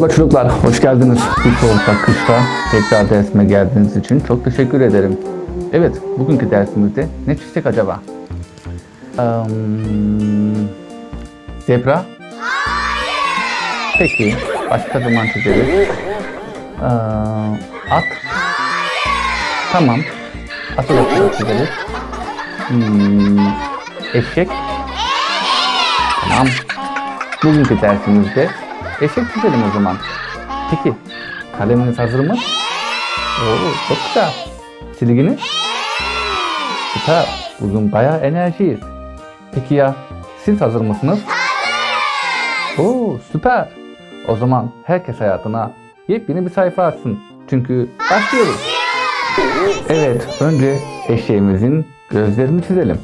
Merhaba çocuklar, hoş geldiniz. Bu soğukta, kışta tekrar dersime geldiğiniz için çok teşekkür ederim. Evet, bugünkü dersimizde ne çizecek acaba? Zebra? Peki, başka zaman çizeriz. At? Tamam, atı da çizeriz. Hmm, eşek? Tamam. Bugünkü dersimizde eşek çizelim o zaman. Peki, kaleminiz hazır mı? Oo, çok güzel. Silginiz? Süper. Bugün bayağı enerjiyiz. Peki ya siz hazır mısınız? Oo, süper. O zaman herkes hayatına yepyeni bir sayfa açsın. Çünkü başlıyoruz. Evet, önce eşeğimizin gözlerini çizelim.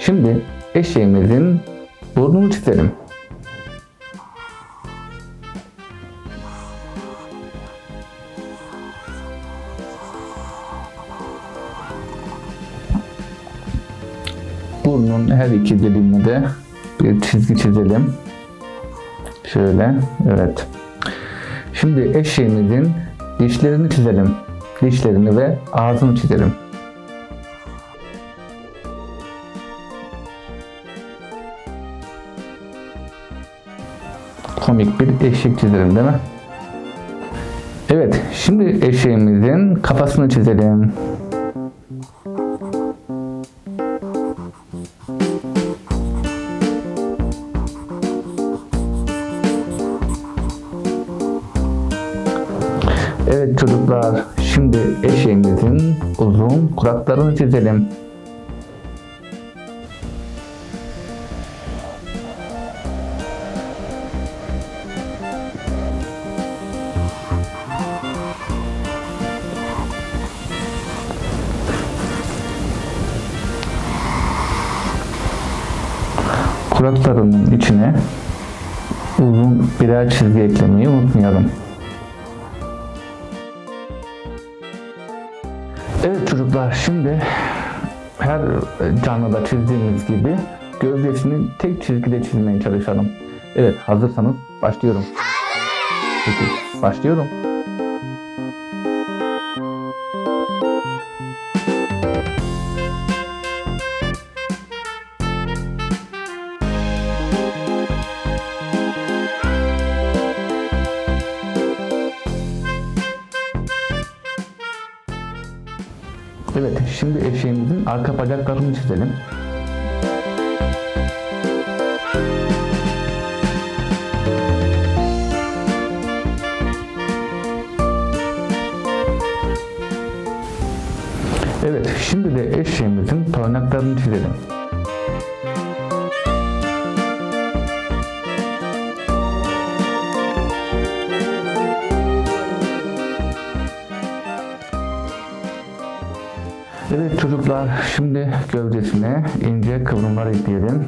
Şimdi eşeğimizin burnunu çizelim. Burnun her iki dilimine de bir çizgi çizelim. Şöyle, evet. Şimdi eşeğimizin dişlerini çizelim. Dişlerini ve ağzını çizelim. Komik bir eşek çizelim değil mi? Evet, şimdi eşeğimizin kafasını çizelim. Evet çocuklar, şimdi eşeğimizin uzun kulaklarını çizelim. Kulaklarının içine uzun birer çizgi eklemeyi unutmayalım. Evet çocuklar şimdi her canlıda çizdiğimiz gibi gövdesini tek çizgide çizmeye çalışalım. Evet hazırsanız başlıyorum. Peki başlıyorum. Evet, şimdi eşeğimizin arka bacaklarını çizelim. Evet, şimdi de eşeğimizin parmaklarını çizelim. Çocuklar şimdi gövdesine ince kıvrımlar ekleyelim.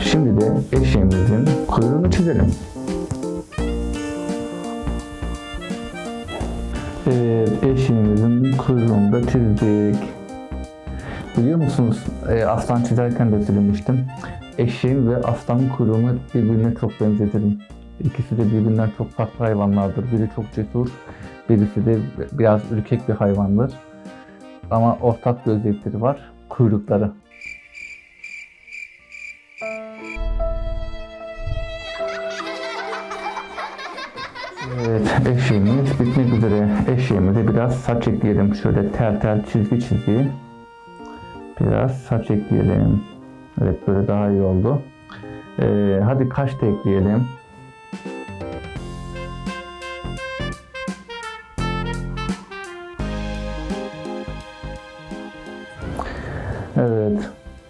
Şimdi de eşeğimizin kuyruğunu çizelim. Evet eşeğimizin kuyruğunu da çizdik. Biliyor musunuz e, aslan çizerken de söylemiştim. Eşeğin ve aslanın kuyruğunu birbirine çok benzetirim. İkisi de birbirinden çok farklı hayvanlardır. Biri çok cesur, birisi de biraz ürkek bir hayvandır. Ama ortak bir özellikleri var, kuyrukları. Evet, eşeğimiz bitmek üzere. Eşeğimize biraz saç ekleyelim. Şöyle tel tel çizgi çizgi. Biraz saç ekleyelim. Evet, böyle daha iyi oldu. Ee, hadi kaş da ekleyelim. Evet.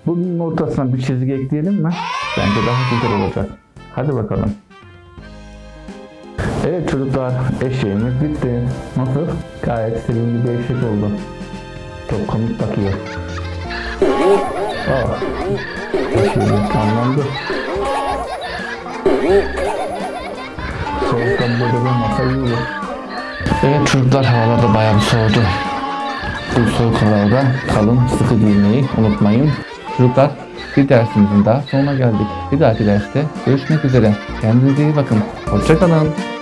Bunun ortasına bir çizgi ekleyelim mi? Bence daha güzel olacak. Hadi bakalım. Evet çocuklar eşeğimiz bitti. Nasıl? Gayet sevimli bir eşek oldu. Çok komik bakıyor. Aa, eşeğimiz canlandı. Soğuktan burada durmasa iyi olur. Evet çocuklar havalar da bayağı bir soğudu. Bu soğuk havada kalın, sıkı giymeyi unutmayın. Çocuklar bir dersimizin daha sonuna geldik. Bir dahaki derste görüşmek üzere. Kendinize iyi bakın. Hoşçakalın.